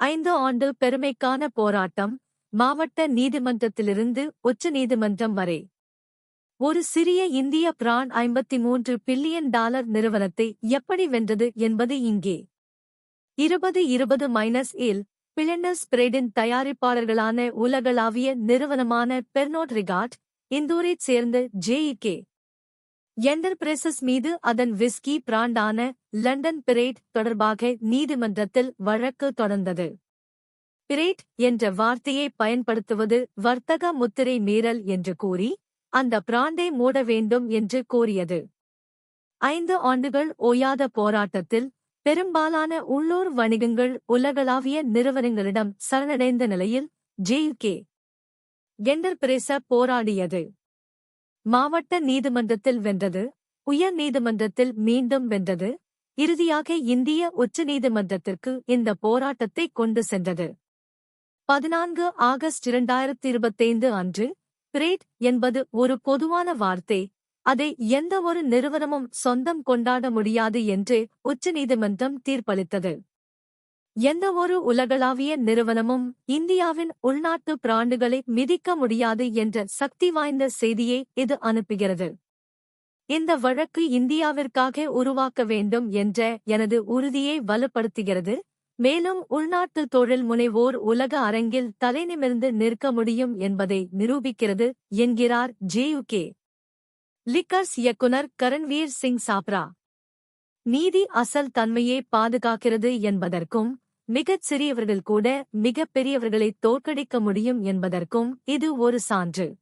ஐந்து ஆண்டு பெருமைக்கான போராட்டம் மாவட்ட நீதிமன்றத்திலிருந்து உச்ச நீதிமன்றம் வரை. ஒரு சிறிய இந்திய பிரான் ஐம்பத்தி மூன்று பில்லியன் டாலர் நிறுவனத்தை எப்படி வென்றது என்பது இங்கே. இருபது இருபது மைனஸ் இல் பிளெண்டர் ஸ்பிரெடின் தயாரிப்பாளர்களான உலகளாவிய நிறுவனமான பெர்னோட் ரிகார்ட் இந்தூரைச் சேர்ந்த ஜேஇகே என்டர்பிரைசஸ் மீது அதன் விஸ்கி பிராண்டான லண்டன் பிரேட் தொடர்பாக நீதிமன்றத்தில் வழக்கு தொடர்ந்தது. பிரேட் என்ற வார்த்தையை பயன்படுத்துவது வர்த்தக முத்திரை மீறல் என்று கூறி அந்த பிராண்டை மூட வேண்டும் என்று கோரியது. ஐந்து ஆண்டுகள் ஓயாத போராட்டத்தில் பெரும்பாலான உள்ளூர் வணிகங்கள் உலகளாவிய நிறுவனங்களிடம் சரணடைந்த நிலையில் ஜேயுகே கெண்டர்பிரேச போராடியது. மாவட்ட நீதிமன்றத்தில் வென்றது உயர் நீதிமன்றத்தில் மீண்டும் வென்றது. இறுதியாக இந்திய உச்ச நீதிமன்றத்திற்கு இந்த போராட்டத்தை கொண்டு சென்றது. பதினான்கு ஆகஸ்ட் இரண்டாயிரத்தி இருபத்தைந்து அன்று பிரேட் என்பது ஒரு பொதுவான வார்த்தை. அதை எந்தவொரு நிறுவனமும் சொந்தம் கொண்டாட முடியாது என்று உச்சநீதிமன்றம் தீர்ப்பளித்தது. எந்த ஒரு உலகளாவிய நிறுவனமும் இந்தியாவின் உள்நாட்டு பிராண்டுகளை மிதிக்க முடியாது என்ற சக்தி வாய்ந்த செய்தியை இது அனுப்புகிறது. இந்த வழக்கு இந்தியாவிற்காக உருவாக்க வேண்டும் என்ற எனது உறுதியை வலுப்படுத்துகிறது. மேலும் உள்நாட்டு தொழில் முனைவோர் உலக அரங்கில் தலைநிமிர்ந்து நிற்க முடியும் என்பதை நிரூபிக்கிறது என்கிறார் ஜேயுகே லிக்கர்ஸ் இயக்குனர் கரண்வீர் சிங் சாப்ரா. நீதி அசல் தன்மையை பாதுகாக்கிறது என்பதற்கும் மிகச் சிறியவர்கள் கூட மிகப் பெரியவர்களை தோற்கடிக்க முடியும் என்பதற்கும் இது ஒரு சான்று.